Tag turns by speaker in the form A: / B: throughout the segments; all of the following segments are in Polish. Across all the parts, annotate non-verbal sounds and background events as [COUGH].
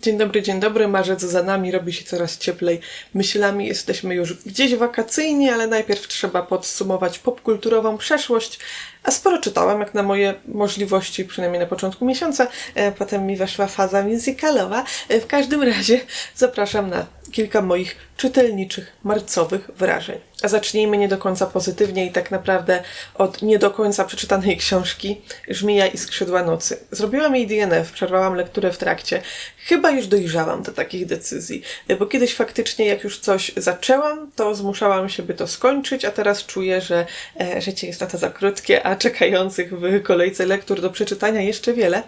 A: Dzień dobry, dzień dobry. Marzec za nami, robi się coraz cieplej. Myślami jesteśmy już gdzieś wakacyjnie, ale najpierw trzeba podsumować popkulturową przeszłość. A sporo czytałam, jak na moje możliwości, przynajmniej na początku miesiąca. E, Potem mi weszła faza musicalowa. E, W każdym razie zapraszam na kilka moich czytelniczych, marcowych wrażeń. A zacznijmy nie do końca pozytywnie i tak naprawdę od nie do końca przeczytanej książki Żmija i skrzydła nocy. Zrobiłam jej DNF, przerwałam lekturę w trakcie. Chyba już dojrzałam do takich decyzji, bo kiedyś faktycznie jak już coś zaczęłam, to zmuszałam się, by to skończyć, a teraz czuję, że e, życie jest na to za krótkie, a czekających w kolejce lektur do przeczytania jeszcze wiele.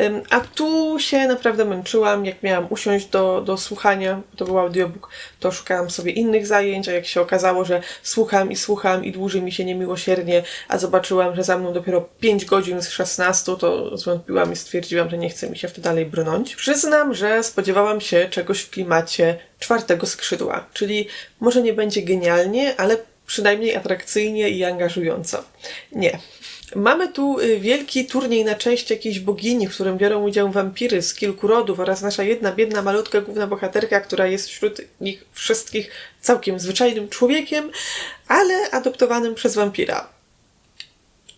A: Ym, A tu się naprawdę męczyłam, jak miałam usiąść do, do słuchania, to był audiobook, to szukałam sobie innych zajęć, a jak się okazało, że słucham i słucham i dłuży mi się niemiłosiernie, a zobaczyłam, że za mną dopiero 5 godzin z 16, to zwątpiłam i stwierdziłam, że nie chce mi się w to dalej brnąć. Przyznam, że spodziewałam się czegoś w klimacie czwartego skrzydła, czyli może nie będzie genialnie, ale przynajmniej atrakcyjnie i angażująco. Nie. Mamy tu y, wielki turniej na część jakiejś bogini, w którym biorą udział wampiry z kilku rodów oraz nasza jedna biedna, malutka główna bohaterka, która jest wśród nich wszystkich całkiem zwyczajnym człowiekiem, ale adoptowanym przez wampira.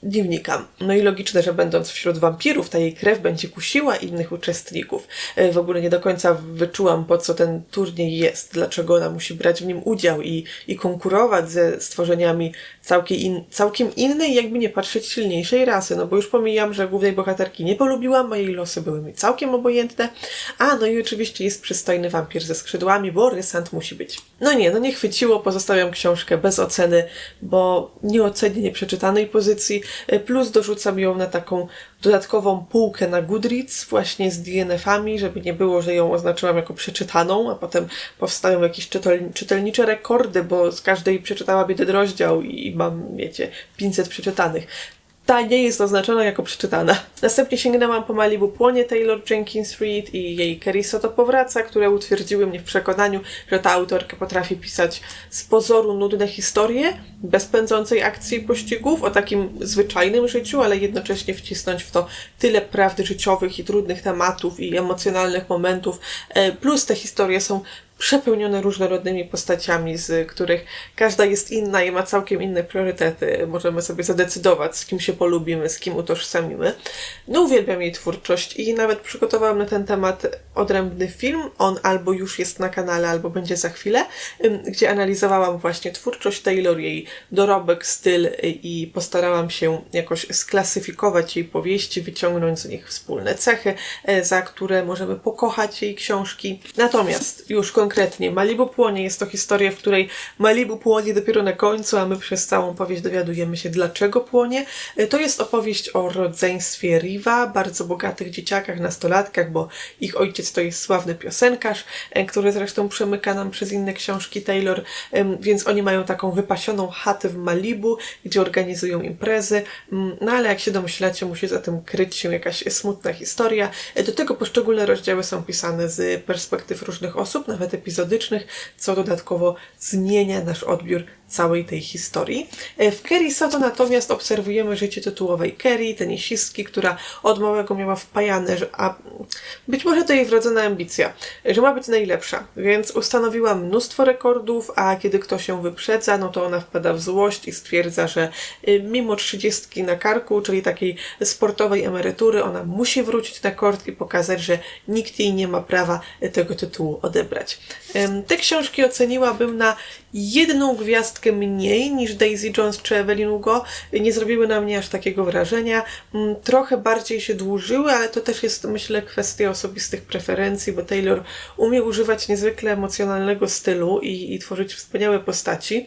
A: Dziwnika. No i logiczne, że będąc wśród wampirów, ta jej krew będzie kusiła innych uczestników. E, W ogóle nie do końca wyczułam, po co ten turniej jest, dlaczego ona musi brać w nim udział i, i konkurować ze stworzeniami całkiem, in, całkiem innej, jakby nie patrzeć, silniejszej rasy. No bo już pomijam, że głównej bohaterki nie polubiłam, a jej losy były mi całkiem obojętne. A, no i oczywiście jest przystojny wampir ze skrzydłami, bo rysant musi być. No nie, no nie chwyciło, pozostawiam książkę bez oceny, bo nie ocenię nieprzeczytanej pozycji, plus dorzucam ją na taką dodatkową półkę na Goodreads właśnie z DNF-ami, żeby nie było, że ją oznaczyłam jako przeczytaną, a potem powstają jakieś czytel- czytelnicze rekordy, bo z każdej przeczytałam jeden rozdział i mam, wiecie, 500 przeczytanych. Ta nie jest oznaczona jako przeczytana. Następnie sięgnęłam po Malibu Płonie Taylor Jenkins Reid i jej Kerry Soto Powraca, które utwierdziły mnie w przekonaniu, że ta autorka potrafi pisać z pozoru nudne historie, bez pędzącej akcji i pościgów, o takim zwyczajnym życiu, ale jednocześnie wcisnąć w to tyle prawdy życiowych i trudnych tematów i emocjonalnych momentów. E, Plus te historie są przepełnione różnorodnymi postaciami, z których każda jest inna i ma całkiem inne priorytety. Możemy sobie zadecydować, z kim się polubimy, z kim utożsamimy. No, uwielbiam jej twórczość i nawet przygotowałam na ten temat odrębny film. On albo już jest na kanale, albo będzie za chwilę, gdzie analizowałam właśnie twórczość Taylor, jej dorobek, styl y, i postarałam się jakoś sklasyfikować jej powieści, wyciągnąć z nich wspólne cechy, e, za które możemy pokochać jej książki. Natomiast już konkretnie, Malibu płonie jest to historia, w której Malibu płonie dopiero na końcu, a my przez całą powieść dowiadujemy się, dlaczego płonie. E, To jest opowieść o rodzeństwie Riva, bardzo bogatych dzieciakach, nastolatkach, bo ich ojciec to jest sławny piosenkarz, e, który zresztą przemyka nam przez inne książki Taylor, więc oni mają taką wypasioną chatę w Malibu, gdzie organizują imprezy, Mm, no ale jak się domyślacie, musi za tym kryć się jakaś smutna historia. E, Do tego poszczególne rozdziały są pisane z perspektyw różnych osób, nawet epizodycznych, co dodatkowo zmienia nasz odbiór całej tej historii. E, W Kerry Soto natomiast obserwujemy życie tytułowej Kerry, tenisistki, która od małego miała wpajane, a być może to jej wrodzona ambicja, że ma być najlepsza, więc ustanowiła mnóstwo rekordów, a kiedy ktoś ją wyprzedza, no to ona wpada w złość i stwierdza, że y, mimo trzydziestki na karku, czyli takiej sportowej emerytury, ona musi wrócić na kort i pokazać, że nikt jej nie ma prawa tego tytułu odebrać. Te książki oceniłabym na jedną gwiazdkę mniej niż Daisy Jones czy Evelyn Hugo. Nie zrobiły na mnie aż takiego wrażenia. Mm, Trochę bardziej się dłużyły, ale to też jest, myślę, kwestia osobistych preferencji, bo Taylor umie używać niezwykle emocjonalnego stylu i, i tworzyć wspaniałe postaci.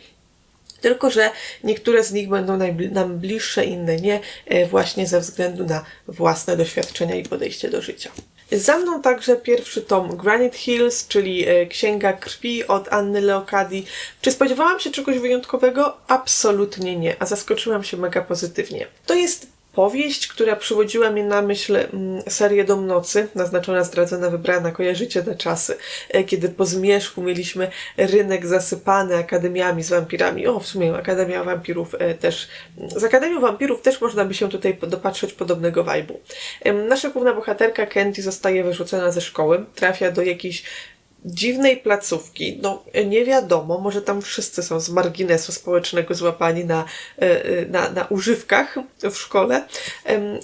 A: Tylko, że niektóre z nich będą nam bliższe, inne nie, e, właśnie ze względu na własne doświadczenia i podejście do życia. Za mną także pierwszy tom Granite Hills, czyli e, Księga Krwi od Anny Leokadii. Czy spodziewałam się czegoś wyjątkowego? Absolutnie nie, a zaskoczyłam się mega pozytywnie. To jest powieść, która przywodziła mi na myśl mm, serię Dom Nocy, naznaczona, zdradzona, wybrana, kojarzycie te czasy, e, kiedy po zmierzchu mieliśmy rynek zasypany akademiami z wampirami. O, w sumie Akademia Wampirów e, też, z Akademią Wampirów też można by się tutaj dopatrzeć podobnego wajbu. Nasza główna bohaterka Candy zostaje wyrzucona ze szkoły, trafia do jakiejś dziwnej placówki. No, nie wiadomo, może tam wszyscy są z marginesu społecznego złapani na, e, e, na, na używkach w szkole,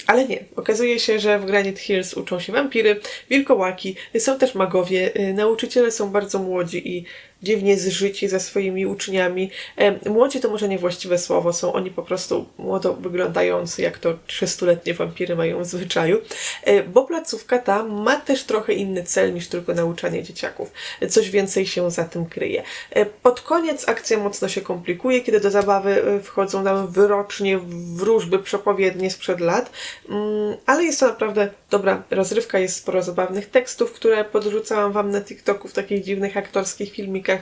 A: ale nie. Okazuje się, że w Granite Hills uczą się wampiry, wilkołaki, są też magowie, e, nauczyciele są bardzo młodzi i dziwnie zżyci ze swoimi uczniami. Em, Młodzi to może niewłaściwe słowo, są oni po prostu młodo wyglądający, jak to 300-letnie wampiry mają w zwyczaju, E, bo placówka ta ma też trochę inny cel niż tylko nauczanie dzieciaków. E, Coś więcej się za tym kryje. E, Pod koniec akcja mocno się komplikuje, kiedy do zabawy e, wchodzą nam wyrocznie wróżby przepowiednie sprzed lat, Mm, ale jest to naprawdę dobra rozrywka, jest sporo zabawnych tekstów, które podrzucałam Wam na TikToku w takich dziwnych aktorskich filmikach.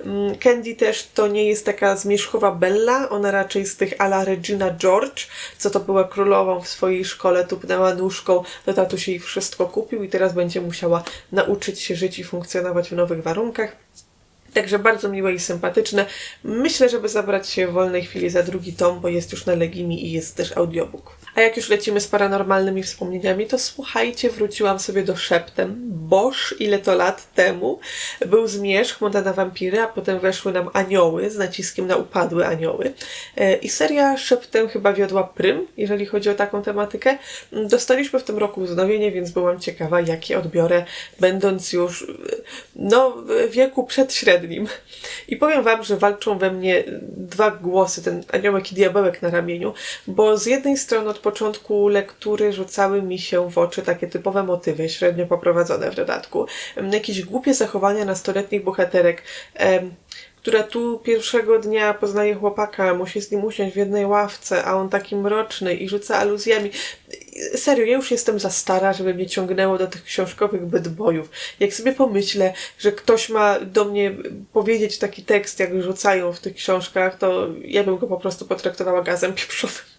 A: Mm, Candy też to nie jest taka zmierzchowa Bella, ona raczej z tych ala Regina George, co to była królową w swojej szkole, tupnęła nóżką, to tatuś jej wszystko kupił i teraz będzie musiała nauczyć się żyć i funkcjonować w nowych warunkach. Także bardzo miłe i sympatyczne. Myślę, żeby zabrać się w wolnej chwili za drugi tom, bo jest już na Legimi i jest też audiobook. A jak już lecimy z paranormalnymi wspomnieniami, to słuchajcie, wróciłam sobie do Szeptem, boż ile to lat temu był zmierzch, moda na wampiry, a potem weszły nam anioły z naciskiem na upadłe anioły. E, I seria Szeptem chyba wiodła prym, jeżeli chodzi o taką tematykę. Dostaliśmy w tym roku wznowienie, więc byłam ciekawa, jakie odbiorę, będąc już e, no, w wieku przedśrednim. I powiem Wam, że walczą we mnie dwa głosy, ten aniołek i diabełek na ramieniu, bo z jednej strony od początku lektury rzucały mi się w oczy takie typowe motywy, średnio poprowadzone w dodatku. Jakieś głupie zachowania nastoletnich bohaterek, która tu pierwszego dnia poznaje chłopaka, musi z nim usiąść w jednej ławce, a on taki mroczny i rzuca aluzjami. Serio, ja już jestem za stara, żeby mnie ciągnęło do tych książkowych bedbojów. Jak sobie pomyślę, że ktoś ma do mnie powiedzieć taki tekst, jak rzucają w tych książkach, to ja bym go po prostu potraktowała gazem pieprzowym.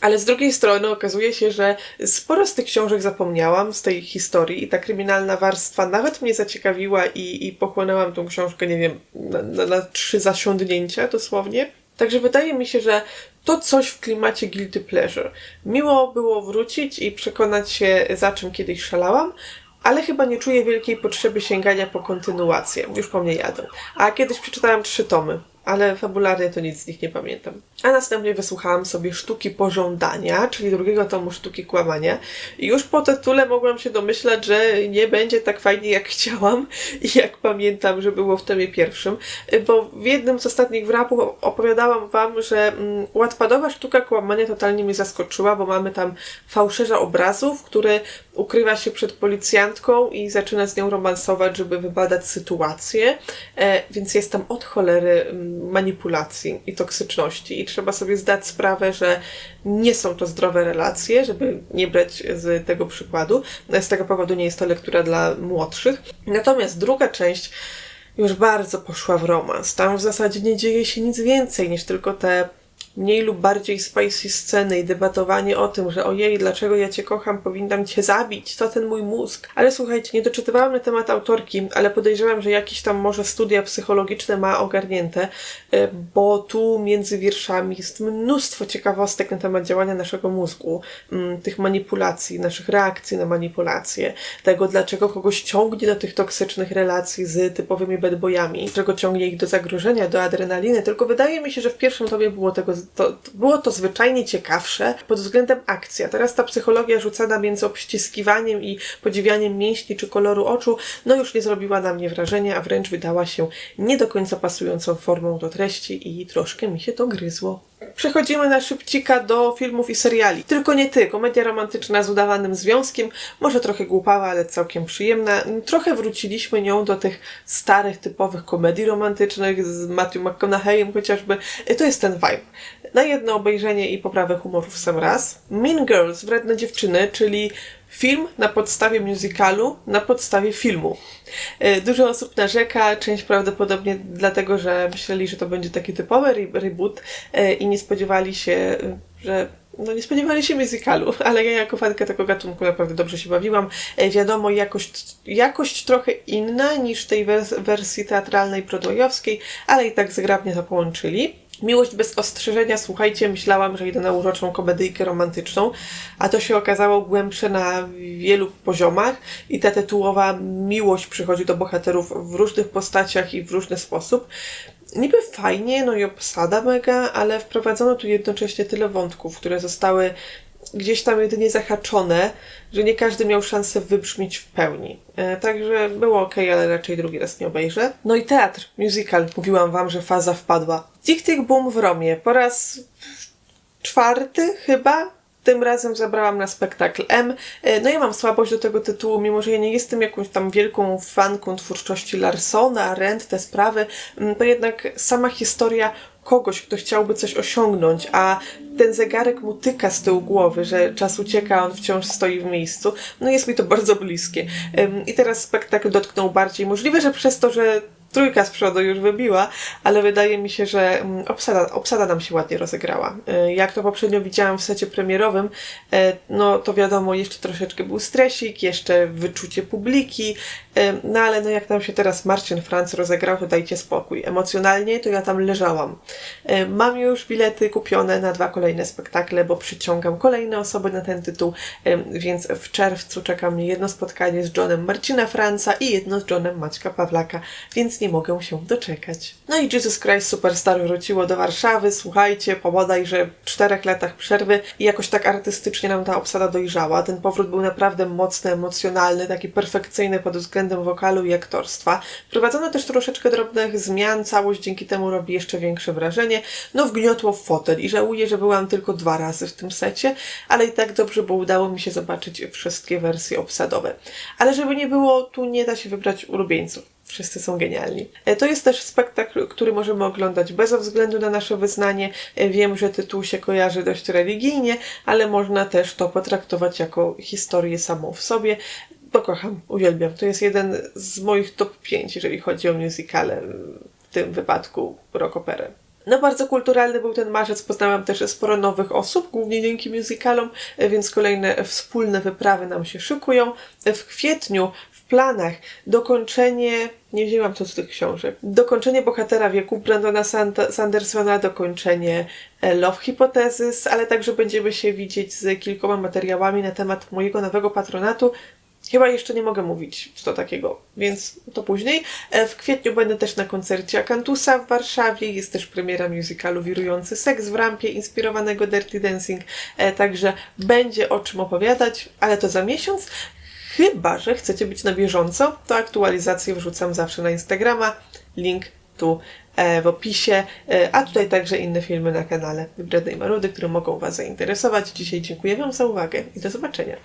A: Ale z drugiej strony okazuje się, że sporo z tych książek zapomniałam, z tej historii i ta kryminalna warstwa nawet mnie zaciekawiła i, i pochłonęłam tą książkę, nie wiem, na, na, na trzy zasiądnięcia dosłownie. Także wydaje mi się, że to coś w klimacie guilty pleasure. Miło było wrócić i przekonać się, za czym kiedyś szalałam, ale chyba nie czuję wielkiej potrzeby sięgania po kontynuację. Już po mnie jadą. A kiedyś przeczytałam trzy tomy, ale fabularnie to nic z nich nie pamiętam. A następnie wysłuchałam sobie Sztuki Pożądania, czyli drugiego tomu Sztuki Kłamania. I już po tytule mogłam się domyślać, że nie będzie tak fajnie jak [LAUGHS] chciałam i jak pamiętam, że było w tomie pierwszym, bo w jednym z ostatnich wrapów opowiadałam Wam, że mm, łatwadowa Sztuka Kłamania totalnie mnie zaskoczyła, bo mamy tam fałszerza obrazów, który ukrywa się przed policjantką i zaczyna z nią romansować, żeby wybadać sytuację, e, więc jest tam od cholery mm, manipulacji i toksyczności i trzeba sobie zdać sprawę, że nie są to zdrowe relacje, żeby nie brać z tego przykładu. Z tego powodu nie jest to lektura dla młodszych. Natomiast druga część już bardzo poszła w romans. Tam w zasadzie nie dzieje się nic więcej niż tylko te mniej lub bardziej spicy sceny i debatowanie o tym, że ojej, dlaczego ja cię kocham, powinnam cię zabić, to ten mój mózg. Ale słuchajcie, nie doczytywałam na temat autorki, ale podejrzewam, że jakieś tam może studia psychologiczne ma ogarnięte, e, bo tu między wierszami jest mnóstwo ciekawostek na temat działania naszego mózgu, mm, tych manipulacji, naszych reakcji na manipulacje, tego dlaczego kogoś ciągnie do tych toksycznych relacji z typowymi bedbojami, dlaczego ciągnie ich do zagrożenia, do adrenaliny, tylko wydaje mi się, że w pierwszym tobie było tego, to, było to zwyczajnie ciekawsze pod względem akcji, a teraz ta psychologia rzucana między obściskiwaniem i podziwianiem mięśni czy koloru oczu, no już nie zrobiła na mnie wrażenia, a wręcz wydała się nie do końca pasującą formą do treści i troszkę mi się to gryzło. Przechodzimy na szybcika do filmów i seriali. Tylko nie ty, komedia romantyczna z udawanym związkiem, może trochę głupawa, ale całkiem przyjemna. Trochę wróciliśmy nią do tych starych, typowych komedii romantycznych z Matthew McConaugheyem chociażby. To jest ten vibe. Na jedno obejrzenie i poprawę humoru w sam raz. Mean Girls, Wredne Dziewczyny, czyli film na podstawie musicalu, na podstawie filmu. E, Dużo osób narzeka, część prawdopodobnie dlatego, że myśleli, że to będzie taki typowy re- reboot e, i nie spodziewali się, że no nie spodziewali się musicalu, [LAUGHS] ale ja jako fanka tego gatunku naprawdę dobrze się bawiłam. E, Wiadomo, jakość, jakość trochę inna niż tej wers- wersji teatralnej broadwayowskiej, ale i tak zgrabnie to połączyli. Miłość bez ostrzeżenia, słuchajcie, myślałam, że idę na uroczą komedyjkę romantyczną, a to się okazało głębsze na wielu poziomach i ta tytułowa miłość przychodzi do bohaterów w różnych postaciach i w różny sposób. Niby fajnie, no i obsada mega, ale wprowadzono tu jednocześnie tyle wątków, które zostały gdzieś tam jedynie zahaczone, że nie każdy miał szansę wybrzmieć w pełni. E, także było ok, ale raczej drugi raz nie obejrzę. No i teatr, musical. Mówiłam wam, że faza wpadła. Tick Tick Boom w Romie. Po raz czwarty chyba. Tym razem zabrałam na spektakl M. E, No ja mam słabość do tego tytułu, mimo że ja nie jestem jakąś tam wielką fanką twórczości Larsona, Rent, te sprawy, mm, to jednak sama historia kogoś, kto chciałby coś osiągnąć, a ten zegarek mu tyka z tyłu głowy, że czas ucieka, a on wciąż stoi w miejscu, no jest mi to bardzo bliskie. I teraz spektakl dotknął bardziej. Możliwe, że przez to, że trójka z przodu już wybiła, ale wydaje mi się, że mm, obsada, obsada nam się ładnie rozegrała. Y, Jak to poprzednio widziałam w secie premierowym, y, no to wiadomo, jeszcze troszeczkę był stresik, jeszcze wyczucie publiki, y, no ale no jak nam się teraz Marcin Franc rozegrał, to dajcie spokój. Emocjonalnie to ja tam leżałam. Mam już bilety kupione na dwa kolejne spektakle, bo przyciągam kolejne osoby na ten tytuł, więc w czerwcu czeka mnie jedno spotkanie z Johnem Marcina Franca i jedno z Johnem Maćka Pawlaka, więc nie mogę się doczekać. No i Jesus Christ Superstar wróciło do Warszawy, słuchajcie, po bodajże czterech latach przerwy i jakoś tak artystycznie nam ta obsada dojrzała. Ten powrót był naprawdę mocny, emocjonalny, taki perfekcyjny pod względem wokalu i aktorstwa. Wprowadzono też troszeczkę drobnych zmian, całość dzięki temu robi jeszcze większe wrażenie. No wgniotło w fotel i żałuję, że byłam tylko dwa razy w tym secie, ale i tak dobrze, bo udało mi się zobaczyć wszystkie wersje obsadowe. Ale żeby nie było, tu nie da się wybrać ulubieńców. Wszyscy są genialni. E, To jest też spektakl, który możemy oglądać bez względu na nasze wyznanie. E, Wiem, że tytuł się kojarzy dość religijnie, ale można też to potraktować jako historię samą w sobie. Bo kocham, uwielbiam. To jest jeden z moich top 5, jeżeli chodzi o musicale, w tym wypadku rock operę. No bardzo kulturalny był ten marzec, poznałam też sporo nowych osób, głównie dzięki musicalom, e, więc kolejne wspólne wyprawy nam się szykują. W kwietniu planach dokończenie, nie wzięłam to z tych książek, dokończenie Bohatera Wieku Brandona Sand- Sandersona, dokończenie e, Love Hypothesis, ale także będziemy się widzieć z kilkoma materiałami na temat mojego nowego patronatu, Chyba jeszcze nie mogę mówić, co takiego, więc to później. E, W kwietniu będę też na koncercie Akantusa w Warszawie. Jest też premiera musicalu Wirujący Seks w rampie, inspirowanego Dirty Dancing. E, Także będzie o czym opowiadać, ale to za miesiąc. Chyba, że chcecie być na bieżąco, to aktualizacje wrzucam zawsze na Instagrama. Link tu e, w opisie, e, a tutaj także inne filmy na kanale Wybrednej Marudy, które mogą Was zainteresować. Dzisiaj dziękuję Wam za uwagę i do zobaczenia.